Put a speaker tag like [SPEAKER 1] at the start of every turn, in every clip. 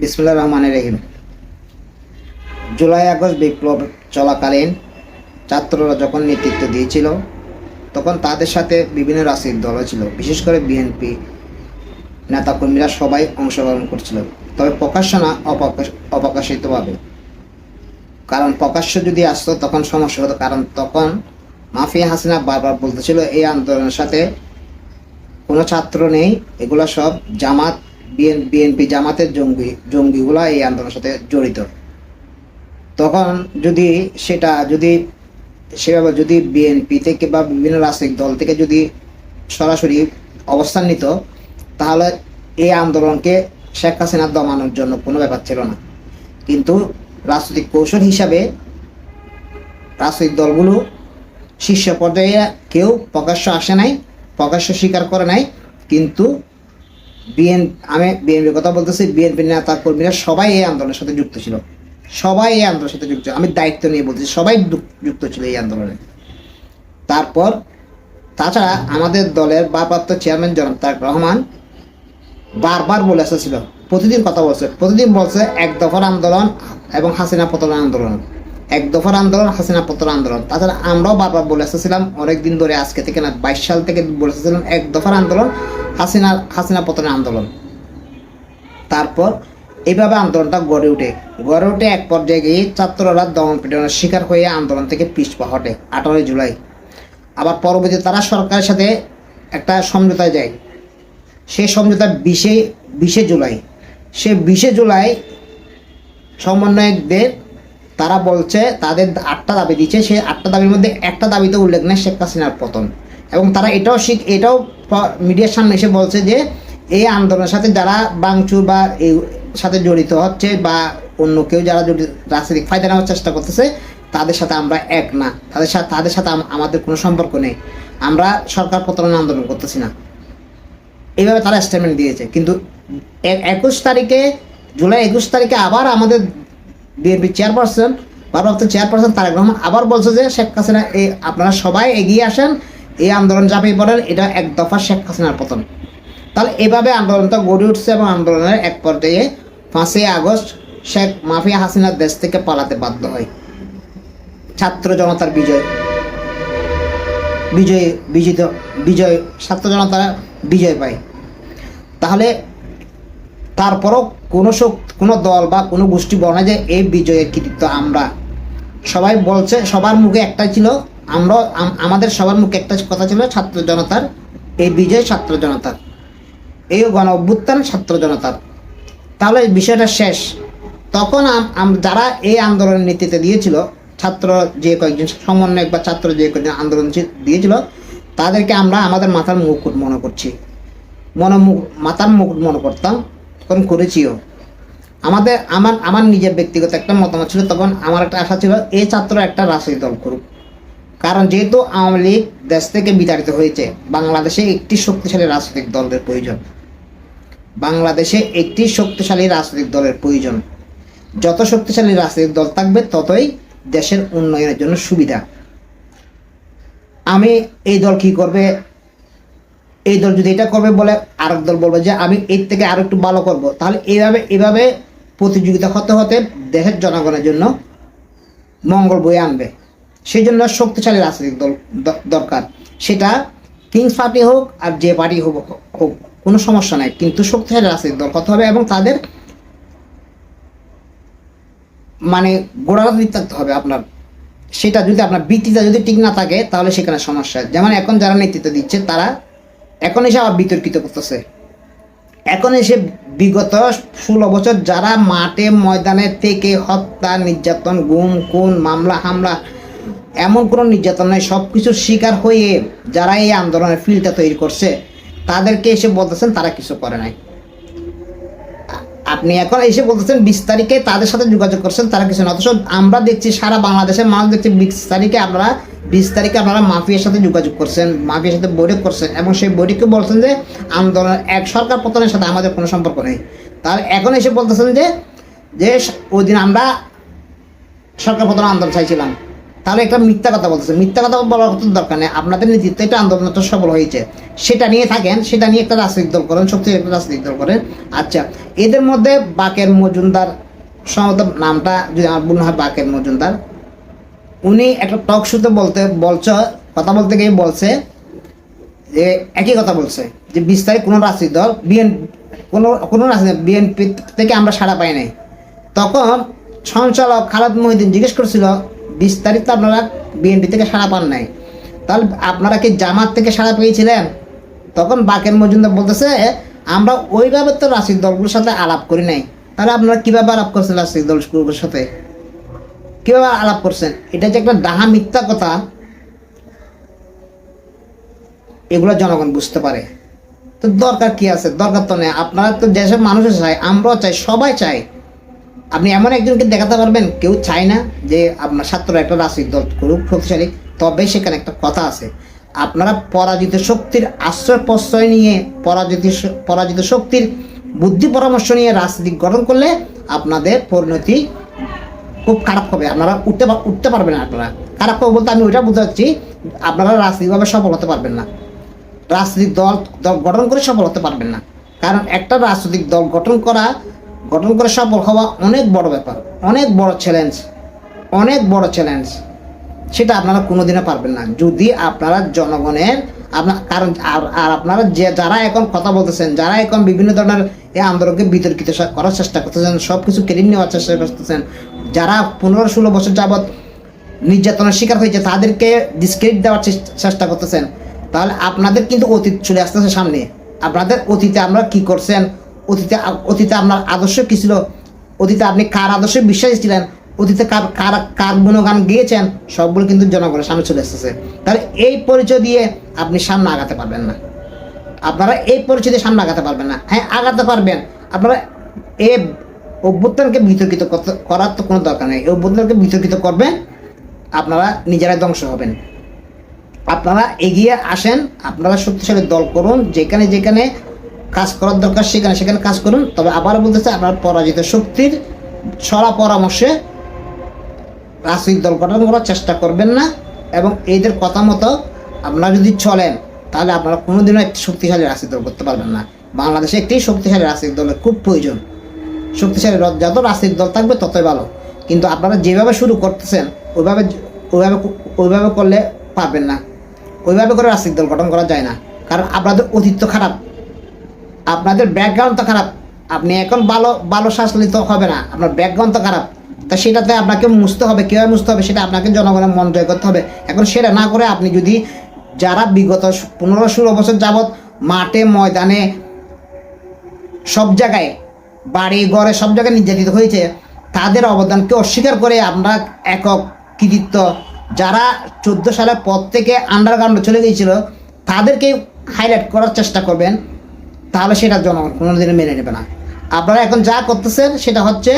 [SPEAKER 1] বিসমুল্লাহ রহমান রহিম। জুলাই আগস্ট বিপ্লব চলাকালীন ছাত্ররা যখন নেতৃত্ব দিয়েছিল, তখন তাদের সাথে বিভিন্ন রাজনৈতিক দল ছিল। বিশেষ করে বিএনপি নেতাকর্মীরা সবাই অংশগ্রহণ করছিল। তবে প্রকাশ্য না অপ্রকাশিতভাবে। কারণ প্রকাশ্য যদি আসতো, তখন সমস্যা হতো। কারণ তখন মাফিয়া হাসিনা বারবার বলতেছিল, এই আন্দোলনের সাথে কোনো ছাত্র নেই, এগুলো সব জামাত বিএনপি জামাতের জঙ্গি, জঙ্গিগুলা এই আন্দোলনের সাথে জড়িত। তখন যদি সেটা যদি, সেভাবে যদি বিএনপি থেকে বা বিভিন্ন রাজনৈতিক দল থেকে যদি সরাসরি অবস্থান নিত, তাহলে এই আন্দোলনকে শেখ হাসিনা দমানোর জন্য কোনো ব্যাপার ছিল না। কিন্তু রাজনৈতিক কৌশল হিসাবে রাজনৈতিক দলগুলো শীর্ষ পর্যায়ে কেউ প্রকাশ্য আসে নাই, প্রকাশ্য স্বীকার করে নাই, কিন্তু বিএন আমি বিএনপির কথা বলতেছি বিএনপির নেতা কর্মীরা সবাই এই আন্দোলনের সাথে যুক্ত ছিল। সবাই এই আন্দোলনের সাথে যুক্ত আমি দায়িত্ব নিয়ে বলতেছি, সবাই যুক- যুক্ত ছিল এই আন্দোলনে। তারপর তাছাড়া আমাদের দলের ভারপ্রাপ্ত চেয়ারম্যান জনাব তারেক রহমান বারবার বলে এসেছিল প্রতিদিন কথা বলছে, প্রতিদিন বলছে, এক দফার আন্দোলন এবং হাসিনা পতন আন্দোলন। এক দফার আন্দোলন, হাসিনা পতন আন্দোলন। তাছাড়া আমরাও বারবার বলে এসেছিলাম অনেকদিন ধরে আজকে থেকে না, বাইশ সাল থেকে বলে এসেছিলাম এক দফার আন্দোলন, হাসিনা হাসিনা পতনের আন্দোলন। তারপর এইভাবে আন্দোলনটা গড়ে ওঠে। গড়ে ওঠে এক পর্যায়ে গিয়ে ছাত্ররা দমন পীড়নের শিকার হয়ে আন্দোলন থেকে পিছপা হটে আঠারোই জুলাই। আবার পরবর্তীতে তারা সরকারের সাথে একটা সমঝোতায় যায়। সেই সমঝোতা বিশে বিশে জুলাই। সে বিশে জুলাই সমন্বয়কদের তারা বলছে, তাদের আটটা দাবি দিচ্ছে সেই আটটা দাবির মধ্যে একটা দাবিতে উল্লেখ নেই শেখ হাসিনার পতন। এবং তারা এটাও শিখ, এটাও মিডিয়ার সামনে এসে বলছে যে, এই আন্দোলনের সাথে যারা বাংচুর বা এই সাথে জড়িত হচ্ছে বা অন্য কেউ যারা জড়িত, রাজনৈতিক ফায়দা নেওয়ার চেষ্টা করতেছে, তাদের সাথে আমরা এক না। তাদের সাথে তাদের সাথে আমাদের কোনো সম্পর্ক নেই। আমরা সরকার পতনের আন্দোলন করতেছি না। এইভাবে তারা স্টেটমেন্ট দিয়েছে। কিন্তু একুশ তারিখে, জুলাই একুশ তারিখে আবার আমাদের বিএনপি চেয়ারপারসন ভারপ্রাপ্ত চেয়ারপারসন তারেক রহমান আবার বলছে যে শেখ হাসিনা এই আপনারা সবাই এগিয়ে আসেন, এই আন্দোলন চাপিয়ে পড়েন, এটা এক দফা শেখ হাসিনার পতন। তাহলে এভাবে আন্দোলনটা গড়ে উঠছে এবং আন্দোলনের এক পর্যায়ে পাঁচই আগস্ট শেখ মাফিয়া হাসিনার দেশ থেকে পালাতে বাধ্য হয়। ছাত্র জনতার বিজয়। বিজয়, বিজিত, বিজয়, ছাত্র জনতা বিজয় পায়। তাহলে তারপরও কোনো কোনো দল বা কোনো গোষ্ঠী বলে যে এই বিজয়ের কৃতিত্ব আমরা। সবাই বলছে, সবার মুখে একটাই ছিল আমরা আমাদের সবার মুখে একটা কথা ছিল, ছাত্র জনতার, এই বিজয় ছাত্র জনতার। এই গণ অভ্যুত্থান ছাত্র জনতার। তাহলে বিষয়টা শেষ। তখন যারা এই আন্দোলনের নেতৃত্বে দিয়েছিল, ছাত্র যে কয়েকজন সমন্বয়ক বা ছাত্র যে কয়েকজন আন্দোলন দিয়েছিল, তাদেরকে আমরা আমাদের মাথার মুকুট মনে করছি। মনে মাথার মুকুট মনে করতাম। তখন করেছিও। আমাদের, আমার আমার নিজের ব্যক্তিগত একটা মতামত ছিল, তখন আমার একটা আশা ছিল এই ছাত্র একটা রাজনৈতিক দল করুক। কারণ যেহেতু আওয়ামী লীগ দেশ থেকে বিতাড়িত হয়েছে, বাংলাদেশে একটি শক্তিশালী রাজনৈতিক দলের প্রয়োজন। বাংলাদেশে একটি শক্তিশালী রাজনৈতিক দলের প্রয়োজন। যত শক্তিশালী রাজনৈতিক দল থাকবে, ততই দেশের উন্নয়নের জন্য সুবিধা। আমি এই দল কি করবে? এই দল যদি এটা করবে বলে আরেক দল বলবে যে আমি এর থেকে আরও একটু ভালো করব, তাহলে এইভাবে এভাবে প্রতিযোগিতা হতে হতে দেশের জনগণের জন্য মঙ্গল বয়ে আনবে। সেই জন্য শক্তিশালী রাজনৈতিক দল দরকার। সেটা কিংস পার্টি হোক আর যে পার্টি হোক হোক, কোনো সমস্যা নাই। কিন্তু শক্তিশালী রাজনৈতিক দল হতে হবে এবং তাদের মানে গোড়া রাজনীতি থাকতে হবে আপনার। সেটা যদি আপনার বৃত্তিটা যদি ঠিক না থাকে, তাহলে সেখানে সমস্যা যেমন এখন যারা নেতৃত্ব দিচ্ছে, তারা এখন এসে আবার বিতর্কিত করতেছে। এখন এসে বিগত ষোলো বছর যারা মাঠে, ময়দানে থেকে হত্যা, নির্যাতন, গুম, খুন, মামলা, হামলা, এমন কোনো নির্যাতন নয় সব কিছুর শিকার হয়ে যারা এই আন্দোলনের ফিল্ডটা তৈরি করছে, তাদেরকে এসে বলতেছেন তারা কিছু করে নাই। আপনি এখন এসে বলতেছেন বিশ তারিখে তাদের সাথে যোগাযোগ করছেন, তারা কিছু না। অথচ আমরা দেখছি সারা বাংলাদেশের মানুষ দেখছি বিশ তারিখে আপনারা বিশ তারিখে আপনারা মাফিয়ার সাথে যোগাযোগ করছেন, মাফিয়ার সাথে বৈঠক করছেন এবং সেই বৈঠকে বলছেন যে আন্দোলন এক সরকার পতনের সাথে আমাদের কোনো সম্পর্ক নেই। তার এখন এসে বলতেছেন যে যে ওই দিন আমরা সরকার পতন আন্দোলন চাইছিলাম। তাহলে একটা মিথ্যা কথা বলতেছে। মিথ্যা কথা বলার তো দরকার নেই। আপনাদের নেতৃত্বে এটা আন্দোলনটা সফল হয়েছে। সেটা নিয়ে থাকেন, সেটা নিয়ে একটা রাজনৈতিক দল করেন, শক্তিশালী একটা রাজনৈতিক দল করেন। আচ্ছা এদের মধ্যে বাকের মজুমদার সম্ভবত নামটা যদি আমার মনে হয় বাকের মজুমদার। উনি একটা টক শুতে বলতে, বলছ, কথা বলতে গিয়ে বলছে যে একই কথা বলছে, যে বিস্তারিত কোনো রাজনৈতিক দল বিএন কোনো কোনো রাজনৈতিক বিএনপি থেকে আমরা সাড়া পাই নাই। তখন সঞ্চালক খালেদ মহিদিন জিজ্ঞেস করছিল, বিস্তারিত আপনারা বিএনপি থেকে সাড়া পান নাই। তাহলে আপনারা কি জামাত থেকে সাড়া পেয়েছিলেন? তখন বাকের মজুমদার বলতেছে, আমরা ওইভাবে তো রাজনৈতিক দলগুলোর সাথে আলাপ করি নাই। তাহলে আপনারা কীভাবে আলাপ করছেন রাজনৈতিক দলগুলোর সাথে? কীভাবে আলাপ করছেন। এটা যে একটা ডাহা মিথ্যা কথা, এগুলো জনগণ বুঝতে পারে। তো দরকার কি আছে? দরকার তো নেই। আপনারা তো যেসব মানুষ চায় আমরাও চাই, সবাই চাই। আপনি এমন একজনকে দেখাতে পারবেন, কেউ চায় না যে আপনার ছাত্ররা একটা রাজনৈতিক দল করুক, শক্তিশালী। তবে সেখানে একটা কথা আছে। আপনারা পরাজিত শক্তির আশ্রয় প্রশ্রয় নিয়ে, পরাজিত পরাজিত শক্তির বুদ্ধি পরামর্শ নিয়ে রাজনীতি গঠন করলে আপনাদের পরিণতি খুব খারাপ হবে। আপনারা উঠতে উঠতে পারবেন না আপনারা। খারাপ হবে বলতে আমি ওইটা বুঝতে পারছি আপনারা রাজনৈতিকভাবে সফল হতে পারবেন না। রাজনৈতিক দল দল গঠন করে সফল হতে পারবেন না। কারণ একটা রাজনৈতিক দল গঠন করা, গঠন করে সফল হওয়া অনেক বড় ব্যাপার, অনেক বড় চ্যালেঞ্জ অনেক বড় চ্যালেঞ্জ সেটা আপনারা কোনোদিনও পারবেন না। যদি আপনারা জনগণের আপনার কারণ আর আর আপনারা যে যারা এখন কথা বলতেছেন, যারা এখন বিভিন্ন ধরনের এই আন্দোলনকে বিতর্কিত করার চেষ্টা করতেছেন সব কিছু কেড়ে নেওয়ার চেষ্টা করতেছেন যারা পনেরো ষোলো বছর যাবৎ নির্যাতনের শিকার হয়েছে, তাদেরকে ডিসক্রেডিট দেওয়ার চেষ্টা করতেছেন। তাহলে আপনাদের কিন্তু অতীত চলে আসতেছে সামনে। আপনাদের অতীতে আমরা কি করছেন? অতীতে অতীতে আপনার আদর্শ কী ছিল? অতীতে আপনি কার আদর্শে বিশ্বাসী ছিলেন? অতীতে কার কার কার গুণগান গিয়েছেন? সবগুলো কিন্তু জনগণের সামনে চলে আসতেছে। তাহলে এই পরিচয় দিয়ে আপনি সামনে আগাতে পারবেন না। আপনারা এই পরিচয় দিয়ে সামনে আগাতে পারবেন না। হ্যাঁ আগাতে পারবেন। আপনারা এই অভ্যুত্থানকে বিতর্কিত করার তো কোনো দরকার নেই। অভ্যুত্থানকে বিতর্কিত করবে, আপনারা নিজেরাই ধ্বংস হবেন। আপনারা এগিয়ে আসেন, আপনারা শক্তিশালী দল করুন, যেখানে যেখানে কাজ করার দরকার সেখানে সেখানে কাজ করুন। তবে আবার বলতেছে আপনার পরাজিত শক্তির সরা পরামর্শে রাজনৈতিক দল গঠন করার চেষ্টা করবেন না এবং এদের কথা মতো আপনারা যদি চলেন, তাহলে আপনারা কোনোদিনও একটি শক্তিশালী রাজনৈতিক দল করতে পারবেন না। বাংলাদেশে একটি শক্তিশালী রাজনৈতিক দলের খুব প্রয়োজন। শক্তিশালী র- যত রাজনৈতিক দল থাকবে ততই ভালো। কিন্তু আপনারা যেভাবে শুরু করতেছেন, ওইভাবে ওইভাবে ওইভাবে করলে পারবেন না। ওইভাবে করে রাজনৈতিক দল গঠন করা যায় না। কারণ আপনাদের অতীত তো খারাপ। আপনাদের ব্যাকগ্রাউন্ড তো খারাপ। আপনি এখন ভালো ভালো তো হবে না। আপনার ব্যাকগ্রাউন্ড তো খারাপ। তা সেটাতে আপনাকে মুছতে হবে। কীভাবে মুছতে হবে সেটা আপনাকে জনগণের মন জয় করতে হবে। এখন সেটা না করে আপনি যদি যারা বিগত পনেরো, ষোলো বছর যাবৎ মাঠে, ময়দানে সব জায়গায় বাড়ি, ঘরে সব জায়গায় নির্যাতিত হয়েছে। তাদের অবদানকে অস্বীকার করে আমরা একক কৃতিত্ব। যারা চোদ্দ সালের পর থেকে আন্ডারগ্রাউন্ডে চলে গিয়েছিল, তাদেরকে হাইলাইট করার চেষ্টা করবেন, তাহলে সেটা জনগণ কোনোদিনও মেনে নেবে না। আপনারা এখন যা করতেছেন, সেটা হচ্ছে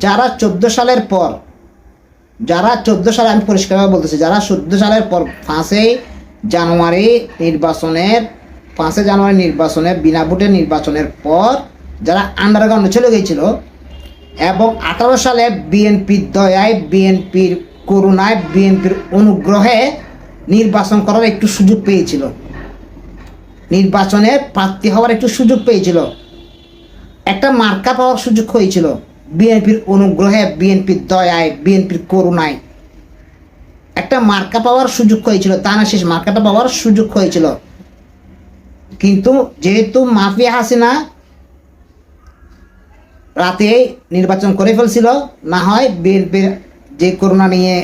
[SPEAKER 1] যারা চোদ্দ সালের পর, যারা চোদ্দ সালে, আমি পরিষ্কারভাবে বলতেছি, যারা চোদ্দ সালের পর পাঁচই জানুয়ারি নির্বাচনের, পাঁচই জানুয়ারি নির্বাচনের, বিনা ভোটে নির্বাচনের পর যারা আন্ডারগ্রাউন্ডে চলে গিয়েছিল এবং আঠারো সালে বিএনপির দয়ায় বিএনপির করুণায় বিএনপির অনুগ্রহে নির্বাচন করার একটু সুযোগ পেয়েছিল। নির্বাচনে প্রার্থী হওয়ার একটু সুযোগ পেয়েছিল। একটা মার্কা পাওয়ার সুযোগ হয়েছিল বিএনপির অনুগ্রহে বিএনপির দয়ায় বিএনপির করুণায়। একটা মার্কা পাওয়ার সুযোগ হয়েছিল, তা না শেষ মার্কাটা পাওয়ার সুযোগ হয়েছিল। কিন্তু যেহেতু মাফিয়া হাসিনা রাতে নির্বাচন করে ফেলছিল। না হয় বিএনপির যে করোনা নিয়ে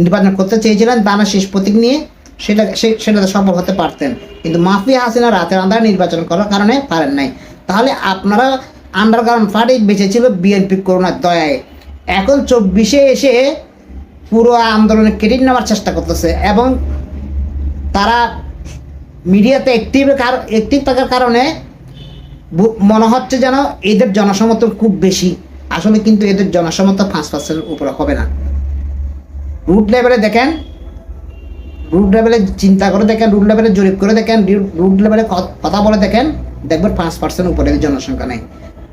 [SPEAKER 1] নির্বাচন করতে চেয়েছিলেন, তা না শেষ প্রতীক নিয়ে সেটা সেটাতে সফল হতে পারতেন। কিন্তু মাফিয়া হাসিনা রাতের আন্ধারে নির্বাচন করার কারণে পারেন নাই। তাহলে আপনারা আন্ডারগ্রাউন্ড পার্টি বেঁচেছিল বিএনপি করোনার দয়ায়। এখন চব্বিশে এসে পুরো আন্দোলনে ক্রেডিট নেওয়ার চেষ্টা করতেছে এবং তারা মিডিয়াতে অ্যাক্টিভ অ্যাক্টিভ থাকার কারণে মনে হচ্ছে যেন এদের জনসমর্থন খুব বেশি। আসলে কিন্তু এদের জনসমর্থন পাঁচ পার্সেন্টের উপরে হবে না। রুট লেভেলে দেখেন রুট লেভেলে চিন্তা করে দেখেন রুট লেভেলে জরিপ করে দেখেন রুট লেভেলে কথা বলে দেখেন, দেখবেন পাঁচ পার্সেন্ট উপরে জনসংখ্যা নেই।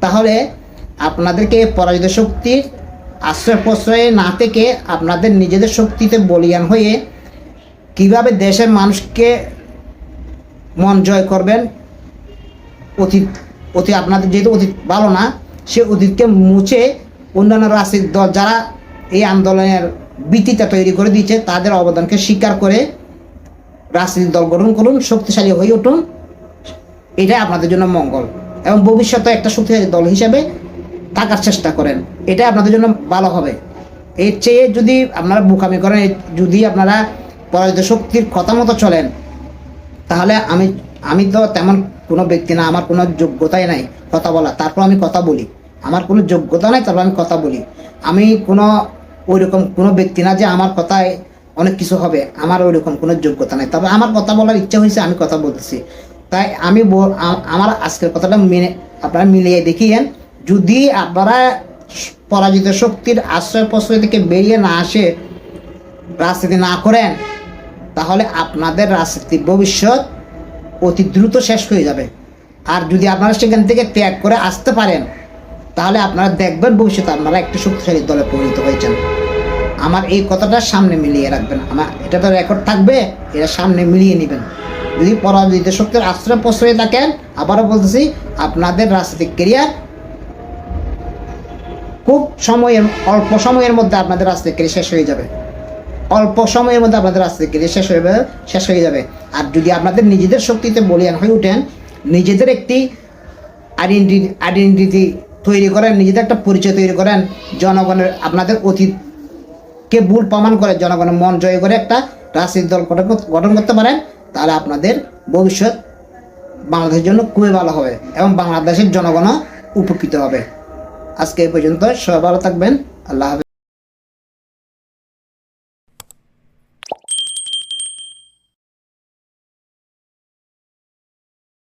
[SPEAKER 1] তাহলে আপনাদেরকে পরাজিত শক্তির আশ্রয় প্রশ্রয়ে না থেকে আপনাদের নিজেদের শক্তিতে বলিয়ান হয়ে কীভাবে দেশের মানুষকে মন জয় করবেন, অতীত অতীত আপনাদের যেহেতু অতীত ভালো না, সে অতীতকে মুছে অন্যান্য রাজনৈতিক দল যারা এই আন্দোলনের ভীতিটা তৈরি করে দিয়েছে, তাদের অবদানকে স্বীকার করে রাজনৈতিক দল গঠন করুন, শক্তিশালী হয়ে উঠুন। এটাই আপনাদের জন্য মঙ্গল। এবং ভবিষ্যতে একটা শক্তিশালী দল হিসেবে থাকার চেষ্টা করেন। এটাই আপনাদের জন্য ভালো হবে। এর চেয়ে যদি আপনারা বোকামি করেন, যদি আপনারা পরাজিত শক্তির কথা মতো চলেন, তাহলে আমি আমি তো তেমন কোনো ব্যক্তি না, আমার কোনো যোগ্যতাই নাই কথা বলা তারপর আমি কথা বলি। আমার কোনো যোগ্যতা নাই, তারপর আমি কথা বলি। আমি কোনো ওইরকম কোনো ব্যক্তি না যে আমার কথায় অনেক কিছু হবে। আমার ওইরকম কোনো যোগ্যতা নাই। তবে আমার কথা বলার ইচ্ছা হয়েছে, আমি কথা বলতেছি। তাই আমি আমার আজকের কথাটা মেনে আপনারা মিলিয়ে দেখিয়েন। যদি আপনারা পরাজিত শক্তির আশ্রয় প্রশ্রয় থেকে বেরিয়ে না আসে, রাজনীতি না করেন, তাহলে আপনাদের রাজনীতির ভবিষ্যৎ অতি দ্রুত শেষ হয়ে যাবে। আর যদি আপনারা সেখান থেকে ত্যাগ করে আসতে পারেন, তাহলে আপনারা দেখবেন ভবিষ্যতে আপনারা একটি শক্তিশালী দলে পরিণত হয়েছেন। আমার এই কথাটা সামনে মিলিয়ে রাখবেন। আমার এটা তো রেকর্ড থাকবে, এটা সামনে মিলিয়ে নেবেন। যদি পরাজিত শক্তির আশ্রয় প্রশ্রয় থাকেন, আবারও বলতেছি, আপনাদের রাজনৈতিক কেরিয়ার খুব সময়ের, অল্প সময়ের মধ্যে আপনাদের রাজনৈতিক কেরিয়ার শেষ হয়ে যাবে। অল্প সময়ের মধ্যে আপনাদের রাজনৈতিক কেরিয়ার শেষ হয়ে শেষ হয়ে যাবে। আর যদি আপনাদের নিজেদের শক্তিতে বলিয়ান হয়ে ওঠেন নিজেদের একটি আইডেন্টি আইডেন্টিটি তৈরি করেন, নিজেদের একটা পরিচয় তৈরি করেন, জনগণের আপনাদের অতীতকে ভুল প্রমাণ করে, জনগণের মন জয় করে একটা রাজনৈতিক দল গঠন গঠন করতে পারেন, তাহলে আপনাদের ভবিষ্যৎ বাংলাদেশের জন্য খুবই ভালো হবে এবং বাংলাদেশের জনগণও উপকৃত হবে। আজকে এই পর্যন্ত সবাই ভালো থাকবেন, আল্লাহ হাফেজ।